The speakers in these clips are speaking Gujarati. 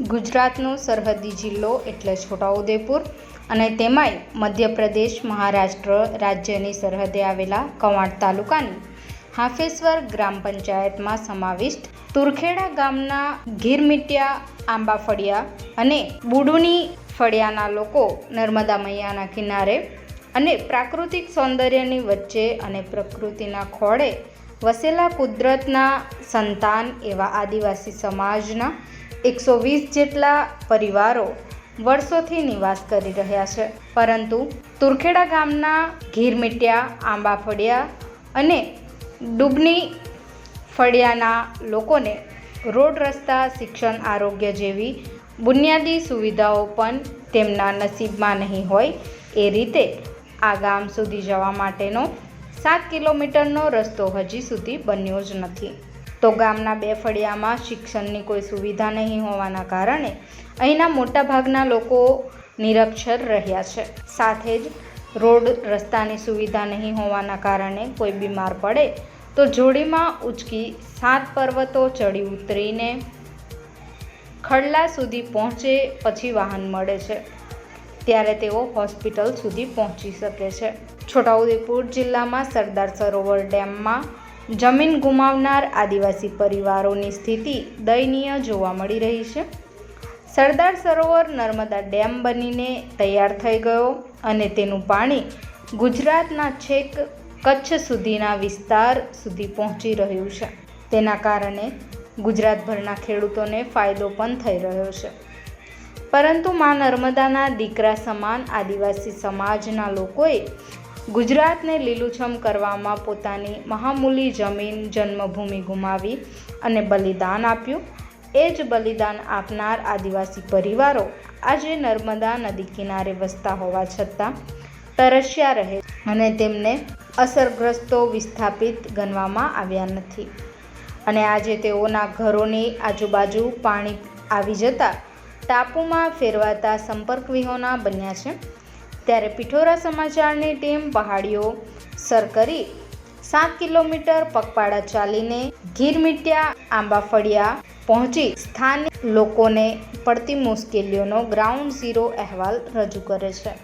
ગુજરાતનો સરહદી જિલ્લો એટલે છોટાઉદેપુર અને તેમાંય મધ્યપ્રદેશ, મહારાષ્ટ્ર રાજ્યની સરહદે આવેલા કવાંટ તાલુકાની હાફેશ્વર ગ્રામ પંચાયતમાં સમાવિષ્ટ તુરખેડા ગામના ગીરમિટિયા આંબા ફળિયા અને બુડુની ફળિયાના લોકો નર્મદા મૈયાના કિનારે અને પ્રાકૃતિક સૌંદર્યની વચ્ચે અને પ્રકૃતિના ખોળે વસેલા કુદરતના સંતાન એવા આદિવાસી સમાજના એકસો વીસ જેટલા પરિવારો વર્ષોથી નિવાસ કરી રહ્યા છે. પરંતુ તુરખેડા ગામના ગીરમિટિયા આંબા ફળિયા અને ડૂબની ફળિયાના લોકોને રોડ રસ્તા, શિક્ષણ, આરોગ્ય જેવી બુનિયાદી સુવિધાઓ પણ તેમના નસીબમાં નહીં હોય એ રીતે આ ગામ સુધી જવા માટેનો સાત કિલોમીટરનો રસ્તો હજી સુધી બન્યો જ નથી. તો ગામના બે ફળિયામાં શિક્ષણની કોઈ સુવિધા નહીં હોવાના કારણે અહીંના મોટાભાગના લોકો નિરક્ષર રહ્યા છે. સાથે જ રોડ રસ્તાની સુવિધા નહીં હોવાના કારણે કોઈ બીમાર પડે તો જોડીમાં ઉચકી સાત પર્વતો ચડી ઉતરીને ખડલા સુધી પહોંચે પછી વાહન મળે છે. ત્યારે તેઓ હોસ્પિટલ સુધી પહોંચી શકે છે. છોટાઉદેપુર જિલ્લામાં સરદાર સરોવર ડેમમાં જમીન ગુમાવનાર આદિવાસી પરિવારોની સ્થિતિ દયનીય જોવા મળી રહી છે. સરદાર સરોવર નર્મદા ડેમ બનીને તૈયાર થઈ ગયો અને તેનું પાણી ગુજરાતના છેક કચ્છ સુધીના વિસ્તાર સુધી પહોંચી રહ્યું છે. તેના કારણે ગુજરાતભરના ખેડૂતોને ફાયદો પણ થઈ રહ્યો છે. પરંતુ મા નર્મદાના દીકરા સમાન આદિવાસી સમાજના લોકોએ ગુજરાતને લીલુંછમ કરવામાં પોતાની મહામૂલી જમીન જન્મભૂમિ ગુમાવી અને બલિદાન આપ્યું. એ જ બલિદાન આપનાર આદિવાસી પરિવારો આજે નર્મદા નદી કિનારે વસતા હોવા છતાં તરસ્યા રહે અને તેમને અસરગ્રસ્તો વિસ્થાપિત ગણવામાં આવ્યા નથી. અને આજે તેઓના ઘરોની આજુબાજુ પાણી આવી જતાં ટાપુમાં ફેરવાતા સંપર્ક વિહોણા બન્યા છે. ત્યારે પિઠોરા સમાચારની ટીમ પહાડીઓ સર કરી સાત કિલોમીટર પગપાળા ચાલીને ગીરમિટિયા આંબાફળિયા પહોંચી સ્થાનિક લોકોને પડતી મુશ્કેલીઓનો ગ્રાઉન્ડ ઝીરો અહેવાલ રજૂ કરે છે.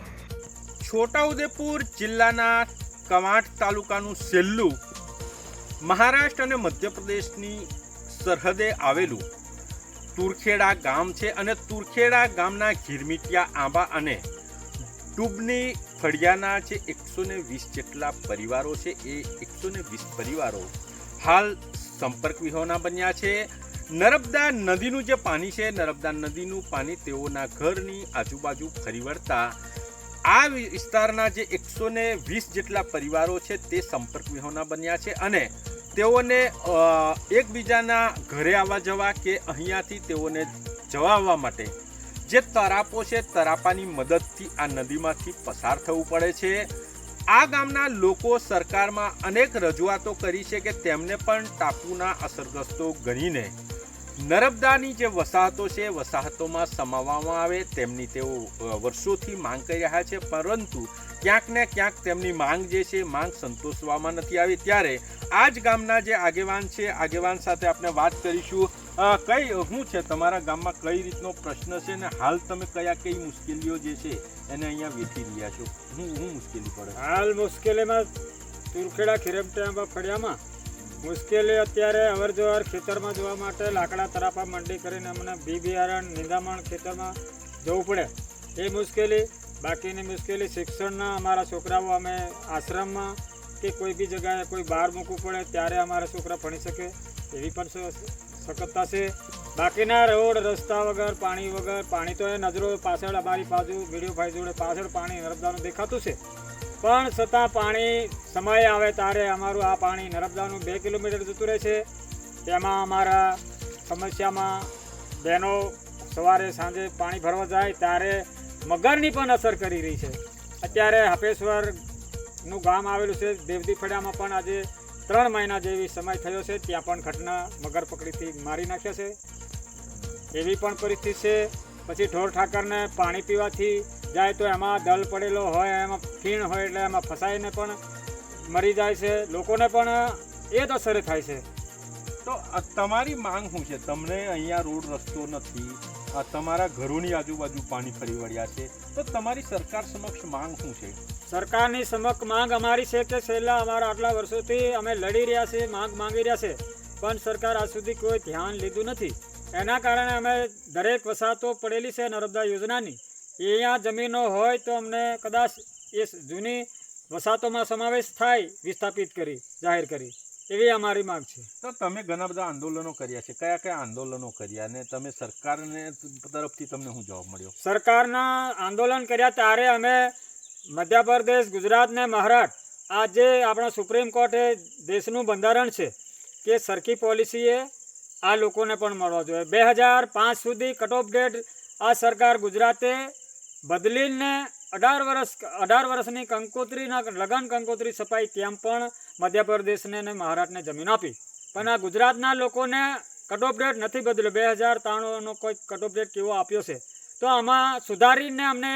છોટાઉદેપુર જિલ્લાના કવાંટ તાલુકાનું સેલ્લું મહારાષ્ટ્ર અને મધ્યપ્રદેશની સરહદે આવેલું તુરખેડા ગામ છે અને તુરખેડા ગામના ઘીરમીટિયા આંબા અને ડૂબની ફળિયાના જે એકસો ને વીસ જેટલા પરિવારો છે, એ એકસો ને વીસ પરિવારો હાલ સંપર્ક વિહોણા બન્યા છે. નર્મદા નદીનું જે પાણી છે, નર્મદા નદીનું પાણી તેઓના ઘરની આજુબાજુ ફરી વળતા આ વિસ્તારના જે એકસો ને વીસ જેટલા પરિવારો છે, તે સંપર્ક વિહોણા બન્યા છે અને તેઓને એકબીજાના ઘરે આવવા જવા કે અહીંયાથી તેઓને જવા આવવા માટે જે તરાપો છે, તરાપાની મદદથી આ નદીમાંથી પસાર થવું પડે છે. આ ગામના લોકો સરકારમાં અનેક રજૂઆતો કરી છે કે તેમને પણ ટાપુના અસરગ્રસ્તો ગણીને. નર્મદાની જે વસાહતો છે, વસાહતોમાં સમાવવામાં આવે, તેમની તેઓ વર્ષોથી માંગ કરી રહ્યા છે, પરંતુ ક્યાંક ને ક્યાંક તેમની માંગ જે છે, માંગ સંતોષવામાં નથી આવી. ત્યારે આ જ ગામના જે આગેવાન છે, આગેવાન સાથે આપણે વાત કરીશું. કઈ શું છે, તમારા ગામમાં કઈ રીતનો પ્રશ્ન છે ને હાલ તમે કયા કઈ મુશ્કેલીઓ જે છે એને અહીંયા વેચી રહ્યા છો? હું હું મુશ્કેલી પડે. હાલ મુશ્કેલીમાં તુરખેડા ખીરમટા ફળિયામાં. મુશ્કેલી અત્યારે અવર જવર ખેતરમાં જવા માટે લાકડા તરાપા મંડી કરીને અમને બી બિયારણ નિંદામણ ખેતરમાં જવું પડે. એ મુશ્કેલી, બાકીની મુશ્કેલી શિક્ષણના અમારા છોકરાઓ અમે આશ્રમમાં કે કોઈ બી જગ્યાએ કોઈ બહાર મૂકવું પડે ત્યારે અમારા છોકરા ભણી શકે એવી પણ સ- છે. બાકીના રોડ, રસ્તા વગર, પાણી વગર, પાણી તો એ નજરો પાછળ અમારી બાજુ, વીડિયો ભાઈ જોડે પાછળ પાણી નર્મદાનું દેખાતું છે. પણ છતાં પાણી સમય આવે ત્યારે અમારું આ પાણી નર્મદાનું બે કિલોમીટર જતું રહે છે. તેમાં અમારા સમસ્યામાં બહેનો સવારે સાંજે પાણી ભરવા જાય ત્યારે મગરની પણ અસર કરી રહી છે. અત્યારે હપેશ્વરનું ગામ આવેલું છે. દેવદી ફળિયામાં પણ આજે ત્રણ મહિના જેવી સમય થયો છે, ત્યાં પણ ઘટના મગર પકડીથી મારી નાખ્યા છે. એવી પણ પરિસ્થિતિ છે, પછી ઢોર ઠાકરને પાણી પીવાથી જાય તો એમાં દલ પડેલો હોય, એમાં ફીણ હોય એટલે એમાં ફસાઈને પણ મરી જાય છે. લોકોને પણ એ જ અસર થાય છે. તો તમારી માંગ શું છે? તમને અહીંયા રોડ રસ્તો નથી તમારા ઘરોની આજુબાજુ પાણી ફરી વળ્યા છે. તો તમારી સરકાર સમક્ષ માંગ શું છે? સરકારની સમક્ષ માંગ અમારી છે કે છેલ્લા અમારા આટલા વર્ષોથી અમે લડી રહ્યા છીએ, માંગ માંગી રહ્યા છે પણ સરકાર આજ સુધી કોઈ ધ્યાન લીધું નથી. એના કારણે અમે દરેક વસાહતો પડેલી છે નર્મદા યોજનાની. અહીંયા જમીનો હોય તો અમને કદાચ એ જૂની વસાહતોમાં સમાવેશ થાય, વિસ્થાપિત કરી, જાહેર કરી. એવી અમારી માંગ છે. તો તમે ઘણા બધા આંદોલનો કર્યા છે. કયા કયા આંદોલનો કર્યા અને તમે સરકારને તરફથી તમને શું જવાબ મળ્યો? સરકારના આંદોલન કર્યા ત્યારે અમે મધ્યપ્રદેશ ગુજરાત ને મહારાષ્ટ્ર આ જે આપણા સુપ્રીમ કોર્ટે દેશનું બંધારણ છે કે સરખી પોલિસીએ આ લોકોને પણ મળવા જોઈએ. બે હજાર પાંચ સુધી કટ ઓફ ડેટ આ સરકાર ગુજરાતે બદલીને અઢાર વર્ષ અઢાર વર્ષની કંકોત્રીના લગન કંકોત્રી સફાઈ ત્યાં પણ મધ્યપ્રદેશને અને મહારાષ્ટ્રને જમીન આપી. પણ આ ગુજરાતના લોકોને કટ ઓફ ડેટ નથી બદલ્યો. બે હજાર ત્રાણુંનો કોઈ કટ ઓફ ડેટ કેવો આપ્યો છે? તો આમાં સુધારીને અમને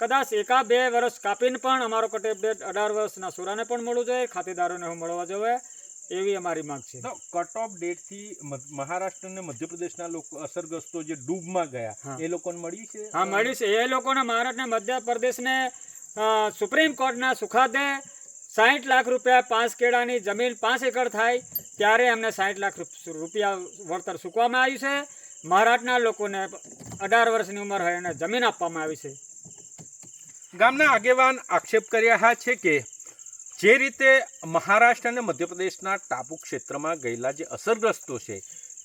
કદાચ એકા બે વર્ષ કાપીને પણ અમારો કટ ઓફ ડેટ અઢાર વર્ષના સુરાને પણ મળવું જોઈએ ખાતેદારોને હું મળવા જોઈએ એવી અમારી માંગ છે. તો કટ ઓફ ડેટથી મહારાષ્ટ્ર અને મધ્યપ્રદેશના લોકો અસરગ્રસ્તો જે ડૂબમાં ગયા એ લોકોને મળ્યું છે? હા મળ્યું છે. એ લોકોને મહારાષ્ટ્ર મધ્યપ્રદેશને સુપ્રીમ કોર્ટના સુખાદે સાઠ લાખ રૂપિયા પાંચ કેળાની જમીન પાંચ એકર થાય, ત્યારે એમને સાઠ લાખ રૂપિયા વળતર ચૂકવામાં આવ્યું છે. મહારાષ્ટ્રના લોકોને અઢાર વર્ષની ઉંમર હોય એને જમીન આપવામાં આવી છે. ગામના આગેવાન આક્ષેપ કર્યા છે કે, જે રીતે મહારાષ્ટ્ર અને મધ્યપ્રદેશના ટાપુ ક્ષેત્રમાં ગયેલા જે અસરગ્રસ્તો છે,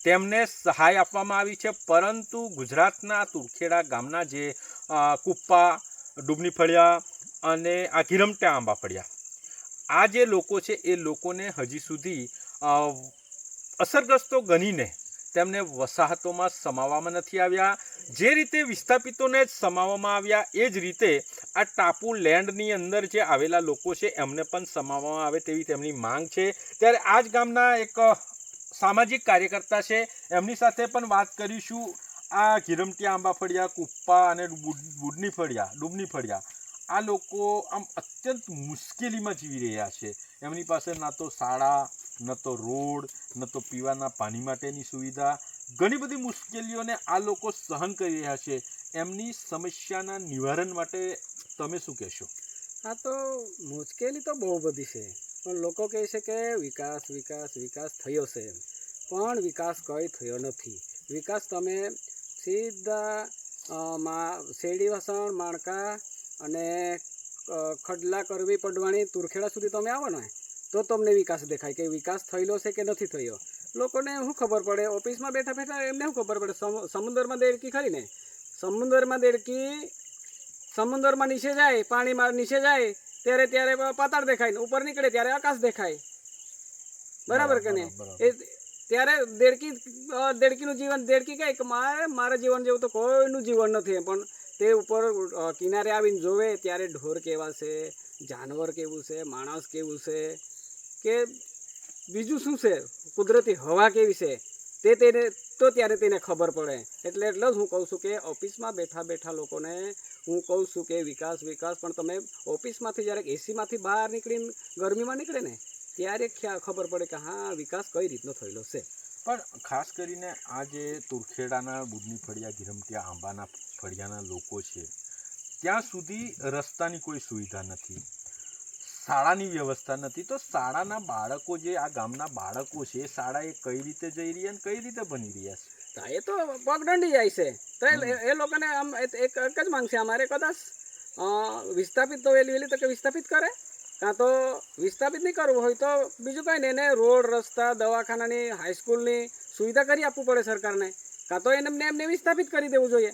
તેમને સહાય આપવામાં આવી છે. પરંતુ ગુજરાતના તુરખેડા ગામના જે કુપ્પા ડુબની ફળિયા અને આ ગિરમટા આંબા ફળિયા આ જે લોકો છે, એ લોકોને હજી સુધી અસરગ્રસ્તો ગણીને તેમને વસાહતોમાં સમાવવામાં નથી આવ્યા. જે રીતે વિસ્થાપિતોને જ સમાવવામાં આવ્યા, એ જ રીતે આ ટાપુ લેન્ડની અંદર જે આવેલા લોકો છે, એમને પણ સમાવવામાં આવે તેવી તેમની માંગ છે. ત્યારે આ જ ગામના એક સામાજિક કાર્યકર્તા છે, એમની સાથે પણ વાત કરીશું. આ ગિરમટિયા આંબા ફળિયા કુપ્પા અને બુડ- બુડની ફળિયા ડૂબની ફળિયા આ લોકો આમ અત્યંત મુશ્કેલીમાં જીવી રહ્યા છે. એમની પાસે ના તો શાળા, ન તો રોડ, ન તો પીવાના પાણી માટેની સુવિધા. ઘણી બધી મુશ્કેલીઓને આ લોકો સહન કરી રહ્યા છે. એમની સમસ્યાના નિવારણ માટે તમે શું કહેશો? આ તો મુશ્કેલી તો બહુ બધી છે. પણ લોકો કહે છે કે વિકાસ વિકાસ વિકાસ થયો છે પણ વિકાસ કંઈ થયો નથી. વિકાસ તમે સીધા શેરડી વસણ માણકા અને ખડલા કરવી પડવાણી તુરખેડા સુધી તમે આવો ને તો તમને વિકાસ દેખાય કે વિકાસ થયેલો છે કે નથી થયો. લોકોને શું ખબર પડે? ઓફિસમાં બેઠા બેઠા એમને શું ખબર પડે? સમ- સમુદ્રમાં દેડકી ખરી ને? સમુદ્રમાં દેડકી સમુદ્રમાં નીચે જાય પાણીમાં નીચે જાય ત્યારે ત્યારે પાતાળ દેખાય ને ઉપર નીકળે ત્યારે આકાશ દેખાય. બરાબર કે ને એ ત્યારે દેડકી દેડકીનું જીવન દેડકી કહે કે મારે મારા જીવન જેવું તો કોઈનું જીવન નથી પણ તે ઉપર કિનારે આવીને જોવે ત્યારે ઢોર કેવા છે, જાનવર કેવું છે, માણસ કેવું છે, કે બીજું શું છે, કુદરતી હવા કેવી છે, તે તેને, તો ત્યારે તેને ખબર પડે. એટલે એટલે જ હું કહું છું કે ઓફિસમાં બેઠા બેઠા લોકોને હું કહું છું કે વિકાસ વિકાસ, પણ તમે ઓફિસમાંથી જ્યારે એસીમાંથી બહાર નીકળીને ગરમીમાં નીકળે ને, ત્યારે ખબર પડે કે હા, વિકાસ કઈ રીતનો થયેલો છે. પણ ખાસ કરીને આ જે તુરખેડાના બુડની ફળિયા ગિરમટિયા આંબાના ફળિયાના લોકો છે ત્યાં સુધી રસ્તાની કોઈ સુવિધા નથી. શાળાની વ્યવસ્થા નથી. તો શાળાના બાળકો જે આ ગામના બાળકો છે એ શાળાએ કઈ રીતે જઈ રહ્યા અને કઈ રીતે ભણી રહ્યા છે? એ તો પગદંડી જાય છે. તો એ- એ લોકોને આમ એક એક જ માંગ છે અમારે કદાચ વિસ્થાપિત તો વહેલી વહેલી તકે વિસ્થાપિત કરે? કાં તો વિસ્થાપિત નહીં કરવું હોય તો બીજું કંઈ નહીં એને રોડ રસ્તા દવાખાનાની હાઈસ્કૂલની સુવિધા કરી આપવું પડે સરકારને. કાં તો એને એમને વિસ્થાપિત કરી દેવું જોઈએ.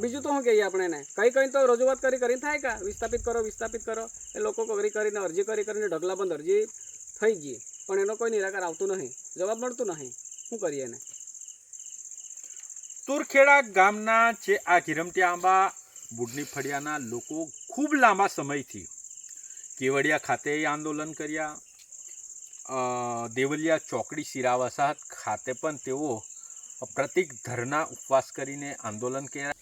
બીજું તો શું કહીએ આપણે એને. કઈ કઈ તો રજૂઆત કરી કરીને થાય કા? વિસ્થાપિત કરો વિસ્થાપિત કરો. એ લોકો કરી કરીને અરજી કરી કરીને ઢગલાબંધ અરજી થઈ ગઈ. પણ એનો કોઈ નિરાકાર આવતું નહીં. જવાબ મળતું નહીં. શું કરીએ એને? તુરખેડા ગામના જે આ ઘીરમટી આંબા બુડની ફળિયાના લોકો ખૂબ લાંબા સમયથી કેવડિયા ખાતે આંદોલન કર્યા. દેવલિયા ચોકડી શિરા વસાહત ખાતે પણ તેઓ પ્રતિક ધરના ઉપવાસ કરીને આંદોલન કર્યા.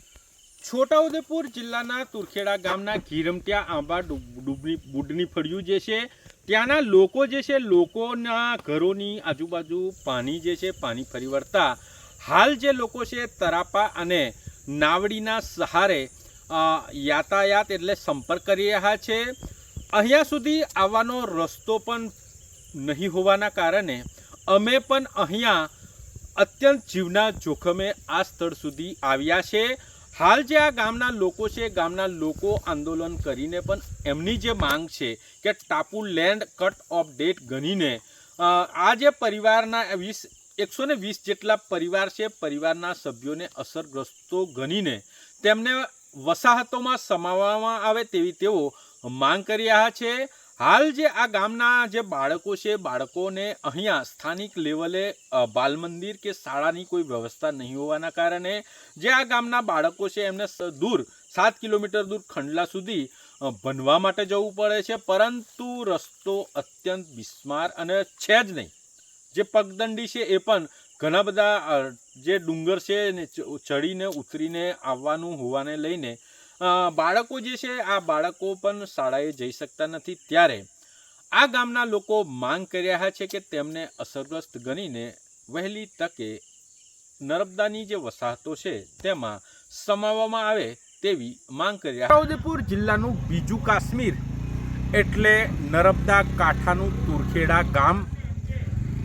છોટાઉદેપુર જિલ્લાના તુરખેડા ગામના ગીરમટિયા આંબા ડૂબ- ડૂબની, બુડની ફળિયું જે છે, ત્યાંના લોકો જે છે, લોકોના ઘરોની આજુબાજુ પાણી જે છે, પાણી ફરી વળતા હાલ જે લોકો છે, તરાપા અને નાવડીના સહારે યાતાયાત એટલે સંપર્ક કરી રહ્યા છે. અહીંયા સુધી આવવાનો રસ્તો પણ નહીં હોવાના કારણે અમે પણ અહીંયા અત્યંત જીવના જોખમે આ સ્થળ સુધી આવ્યા છે. હાલ જે આ ગામના લોકો છે, ગામના લોકો આંદોલન કરીને પણ એમની જે માંગ છે કે ટાપુ લેન્ડ કટ ઓફ ડેટ ગણીને આ જે પરિવારના વીસ, એકસો ને વીસ જેટલા પરિવાર છે, પરિવારના સભ્યોને અસરગ્રસ્તો ગણીને તેમને વસાહતોમાં સમાવવામાં આવે તેવી તેઓ માંગ કરી રહ્યા છે. હાલ જે આ ગામના જે બાળકો છે, બાળકોને અહીંયા સ્થાનિક લેવલે બાલ મંદિર કે શાળાની કોઈ વ્યવસ્થા નહીં હોવાના કારણે જે આ ગામના બાળકો છે, એમને દૂર, સાત કિલોમીટર દૂર ખંડલા સુધી ભણવા માટે જવું પડે છે. પરંતુ રસ્તો અત્યંત બિસ્માર અને છે જ નહીં. જે પગદંડી છે, એ પણ ઘણા બધા જે ડુંગર છે ચડીને, ઉતરીને આવવાનું હોવાને લઈને બાળકો જે છે, આ બાળકો પણ શાળાએ જઈ શકતા નથી ત્યારે. આ ગામના લોકો માંગ કરી રહ્યા છે કે તેમને અસરગ્રસ્ત ગણીને વહેલી તકે નર્મદાની જે વસાહતો છે, તેમાં સમાવવામાં આવે તેવી માંગ કરી રહ્યા છોટાઉદેપુર જિલ્લાનું બીજું કાશ્મીર એટલે નર્મદા કાંઠાનું તુરખેડા ગામ.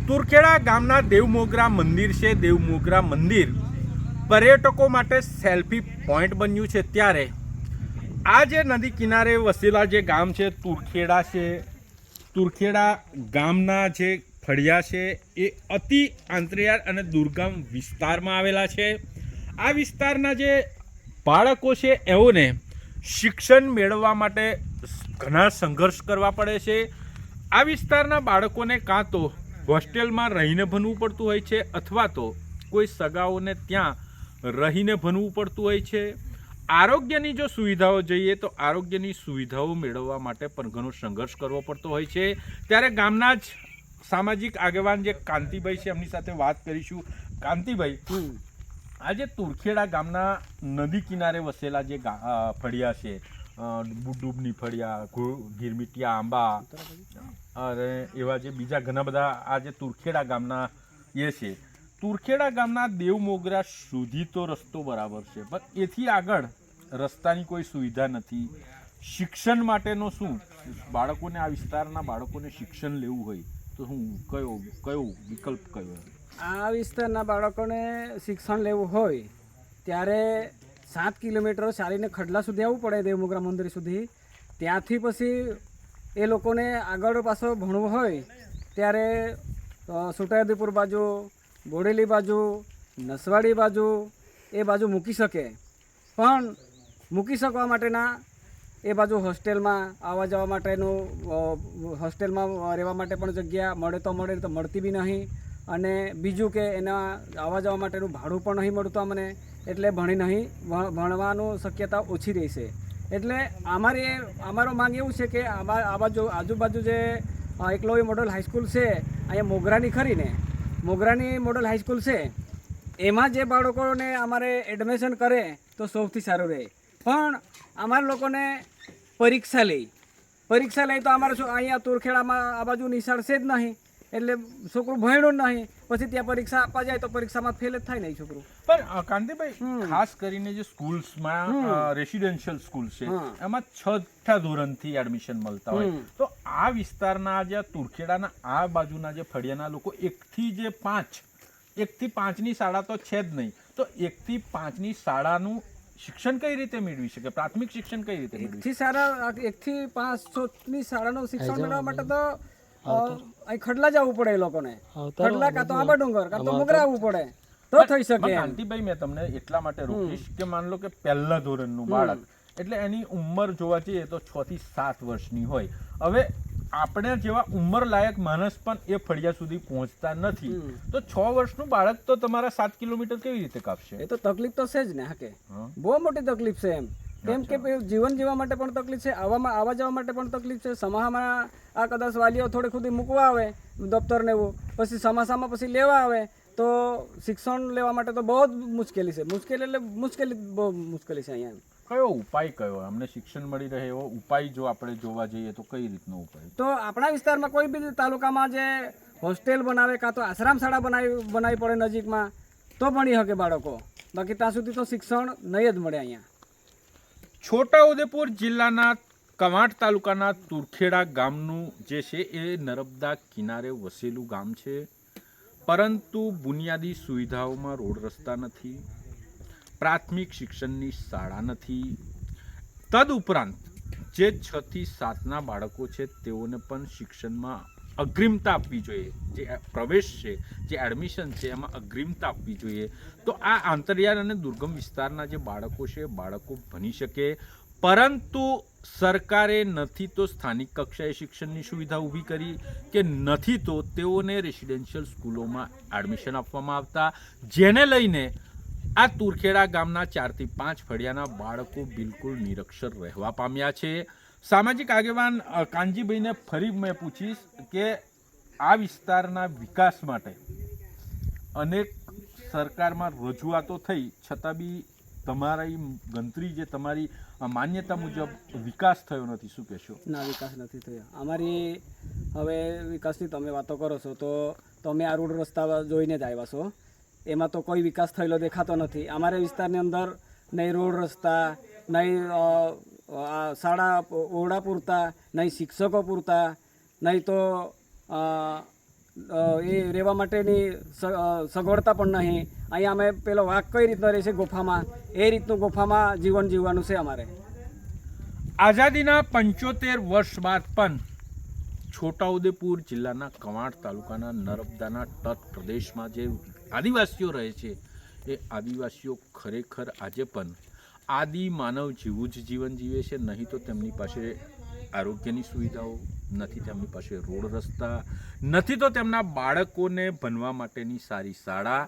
તુરખેડા ગામના દેવમોગરા મંદિર છે. દેવમોગરા મંદિર પર્યટકો માટે સેલ્ફી પોઈન્ટ બન્યું છે ત્યારે. આ જે નદી કિનારે વસેલા જે ગામ છે, તુરખેડા છે, તુરખેડા ગામના જે ફળિયા છે, એ અતિ આંતરિયાળ અને દુર્ગમ વિસ્તારમાં આવેલા છે. આ વિસ્તારના જે બાળકો છે, એઓને શિક્ષણ મેળવવા માટે ઘણા સંઘર્ષ કરવા પડે છે. આ વિસ્તારના બાળકોને કાં તો હોસ્ટેલમાં રહીને ભણવું પડતું હોય છે, અથવા તો કોઈ સગાઓને ત્યાં રહીને ભણવું પડતું હોય છે. આરોગ્યની જો સુવિધાઓ જોઈએ તો આરોગ્યની સુવિધાઓ મેળવવા માટે પણ ઘણો સંઘર્ષ કરવો પડતો હોય છે. ત્યારે ગામના જ સામાજિક આગેવાન જે કાંતિભાઈ છે એમની સાથે વાત કરીશું. કાંતિભાઈ આજે તુરખેડા ગામના નદી કિનારે વસેલા જે ફળિયા છે ડૂબની ફળિયા ગીરમીટિયા આંબા અને એવા જે બીજા ઘણા બધા આ જે તુરખેડા ગામના એ છે. તુરખેડા ગામના દેવમોગરા સુધી તો રસ્તો બરાબર છે, પણ એથી આગળ રસ્તાની કોઈ સુવિધા નથી. શિક્ષણ માટેનો શું? બાળકોને આ વિસ્તારના બાળકોને શિક્ષણ લેવું હોય તો શું, કયો કયો વિકલ્પ કયો આ વિસ્તારના બાળકોને શિક્ષણ લેવું હોય ત્યારે સાત કિલોમીટર ચાલીને ખડલા સુધી આવવું પડે દેવમોગરા મંદિર સુધી. ત્યાંથી પછી એ લોકોને આગળ પાછો ભણવું હોય ત્યારે છોટાઉદેપુર બાજુ બોડેલી બાજુ, નસવાડી બાજુ એ બાજુ મૂકી શકે. પણ મૂકી શકવા માટેના એ બાજુ હોસ્ટેલમાં આવવા જવા માટેનું હોસ્ટેલમાં રહેવા માટે પણ જગ્યા મળે તો મળે, તો મળતી બી નહીં. અને બીજું કે એના આવવા જવા માટેનું ભાડું પણ નહીં મળતું અમને, એટલે ભણી નહીં ભણવાનું શક્યતા ઓછી રહેશે એટલે અમારી, અમારો માંગ એવું છે કે આ બાજુ, આજુબાજુ જે એકલવ્ય મોડલ હાઈસ્કૂલ છે, અહીંયા મોગરાની ખરીને મોગરાની મોડલ હાઈસ્કૂલ છે. એમાં જે બાળકોને અમારે એડમિશન કરે તો સૌથી સારું રહે. પણ અમારા લોકોને પરીક્ષા લઈ. પરીક્ષા લઈ તો અમારે શું, અહીંયા તુરખેડામાં આ બાજુ નિશાળ છે જ નહીં. એટલે છોકરું ભણ્યું નહીં પછી ત્યાં પરીક્ષા આપવા જાય તો પરીક્ષામાં ફેલ જ થાય નહીં છોકરું. પણ કાંતિભાઈ ખાસ કરીને જે સ્કૂલ્સમાં રેસિડેન્શિયલ સ્કૂલ છે એમાં છઠ્ઠા ધોરણથી એડમિશન મળતા હોય. તો આ વિસ્તારના જે તુરખેડાના આ બાજુના જે ફળિયાના લોકો એકથી જે પાંચ એકથી પાંચની શાળા તો છે જ નહીં. તો એકથી પાંચની શાળાનું શિક્ષણ કઈ રીતે મેળવી શકે? પ્રાથમિક શિક્ષણ કઈ રીતે મેળવી એકથી સારા એકથી પાંચ છ ની શાળાનું શિક્ષણ મેળવવા માટે તો અહીં ખડલા જવું પડે એ લોકોને. ખડલા કાં તો આંબા ડુંગર કાં તો મોગરા આવવું પડે. તો થઈ શકે કાંતિભાઈ મેં તમને એટલા માટે રોકીશ કે માન લો કે પહેલા ધોરણનું બાળક. એટલે એની ઉંમર જોવા જઈએ તો છ થી સાત વર્ષની હોય. હવે આપણે જેવા ઉંમર લાયક માણસ પણ એ ફળિયા સુધી પહોંચતા નથી. તો છ વર્ષનું બાળક તો તમારા સાત કિલોમીટર કેવી રીતે કાપશે? એ તો તકલીફ તો છે જ ને હાકે. કે બહુ મોટી તકલીફ છે એમ. કેમ કે જીવન જીવવા માટે પણ તકલીફ છે આવવામાં આવવા જવા માટે પણ તકલીફ છે સમાહામાં આ કદાચ વાલીઓ થોડી ખુદી મૂકવા આવે દફતર ને એવું પછી સમાસામાં પછી લેવા આવે તો શિક્ષણ લેવા માટે તો બહુ જ મુશ્કેલી છે. મુશ્કેલી એટલે મુશ્કેલી બહુ મુશ્કેલી છે અહીંયા. કયો ઉપાય કયો? અમને શિક્ષણ મળી રહે એવો ઉપાય જો આપણે જોવા જઈએ તો કઈ રીતનો ઉપાય? તો આપણા વિસ્તારમાં કોઈ બી તાલુકામાં જે હોસ્ટેલ બનાવે કાં તો આશ્રમ શાળા બનાવી બનાવી પડે નજીકમાં તો ભણી શકે બાળકો. બાકી ત્યાં સુધી તો શિક્ષણ નહીં જ મળે અહીંયા. છોટાઉદેપુર જિલ્લાના કવાંટ તાલુકાના તુરખેડા ગામનું જે છે એ નર્મદા કિનારે વસેલું ગામ છે. પરંતુ બુનિયાદી સુવિધાઓમાં રોડ રસ્તા નથી, પ્રાથમિક શિક્ષણની શાળા નથી. તદુપરાંત જે છ થી સાતના બાળકો છે તેઓને પણ શિક્ષણમાં અગ્રિમતા આપવી જોઈએ. જે પ્રવેશ છે, જે એડમિશન છે, એમાં અગ્રિમતા આપવી જોઈએ. તો આ આંતરિયાળ અને દુર્ગમ વિસ્તારના જે બાળકો છે, બાળકો ભણી શકે. પરંતુ સરકારે નથી તો સ્થાનિક કક્ષાએ શિક્ષણની સુવિધા ઊભી કરી કે નથી તો તેઓને રેસિડેન્શિયલ સ્કૂલોમાં એડમિશન આપવામાં આવતા. જેને લઈને આ તુરખેડા ગામના ચારથી પાંચ ફળિયાના બાળકો બિલકુલ નિરક્ષર રહેવા પામ્યા છે. સામાજિક આગેવાન કાનજીભાઈને ફરી મેં પૂછીશ કે આ વિસ્તારના વિકાસ માટે અનેક સરકારમાં રજૂઆતો થઈ, છતાં બી તમારી ગણતરી જે તમારી માન્યતા મુજબ વિકાસ થયો નથી. શું કહેશો? ના, વિકાસ નથી થયો. અમારી હવે વિકાસની તમે વાતો કરો છો, તો તમે આ રોડ રસ્તા જોઈને જ આવ્યા છો. એમાં તો કોઈ વિકાસ થયેલો દેખાતો નથી. અમારા વિસ્તારની અંદર નહીં રોડ રસ્તા નહીં શાળા ઓરડા પૂરતા, નહીં શિક્ષકો પૂરતા, નહીં તો એ રહેવા માટેની સગવડતા પણ નહીં. અહીંયા અમે પેલો વાઘ કઈ રીતનો રહે છે ગુફામાં? એ રીતનું ગુફામાં જીવન જીવવાનું છે અમારે. આઝાદીના પંચોતેર વર્ષ બાદ પણ છોટાઉદેપુર જિલ્લાના કવાંટ તાલુકાના નર્મદાના તટ પ્રદેશમાં જે આદિવાસીઓ રહે છે, એ આદિવાસીઓ ખરેખર આજે પણ આદિ માનવ જેવું જ જીવન જીવે છે, નહીં તો તેમની પાસે આરોગ્યની સુવિધાઓ નથી, તેમની પાસે રોડ રસ્તા નથી, તો તેમના બાળકોને ભણવા માટેની સારી શાળા.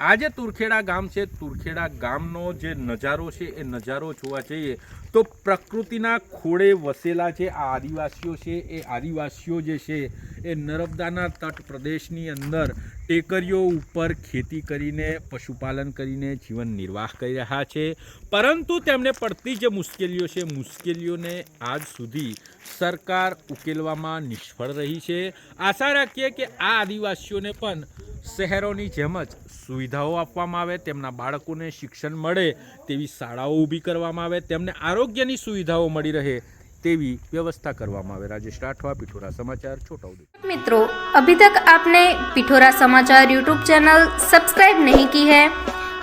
આજે તુરખેડા ગામ છે, તુરખેડા ગામનો જે નજારો છે, એ નજારો જોવા જઈએ તો પ્રકૃતિના ખોળે વસેલા જે આ આદિવાસીઓ છે, એ આદિવાસીઓ જે છે એ નર્મદાના તટ પ્રદેશની અંદર ટેકરીઓ ઉપર ખેતી કરીને, પશુપાલન કરીને જીવન નિર્વાહ કરી રહ્યા છે. પરંતુ તેમને પડતી જે મુશ્કેલીઓ છે. મુશ્કેલીઓને આજ સુધી સરકાર ઉકેલવામાં નિષ્ફળ રહી છે. આશા રાખીએ કે આ આદિવાસીઓને પણ શહેરોની જેમ જ સુવિધાઓ આપવામાં આવે, તેમના બાળકોને શિક્ષણ મળે, તેવી શાળાઓ ઊભી કરવામાં આવે, તેમને આરોગ્યની સુવિધાઓ મળી રહે તેવી વ્યવસ્થા કરવામાં આવે રાજેશ રાઠવા પીઠોરા સમાચાર છોટાઉદેપુર मित्रों अभी तक आपने पिठोरा समाचार यूट्यूब चैनल सब्सक्राइब नहीं की है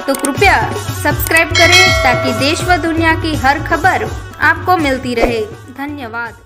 तो कृपया सब्सक्राइब करें ताकि देश व दुनिया की हर खबर आपको मिलती रहे धन्यवाद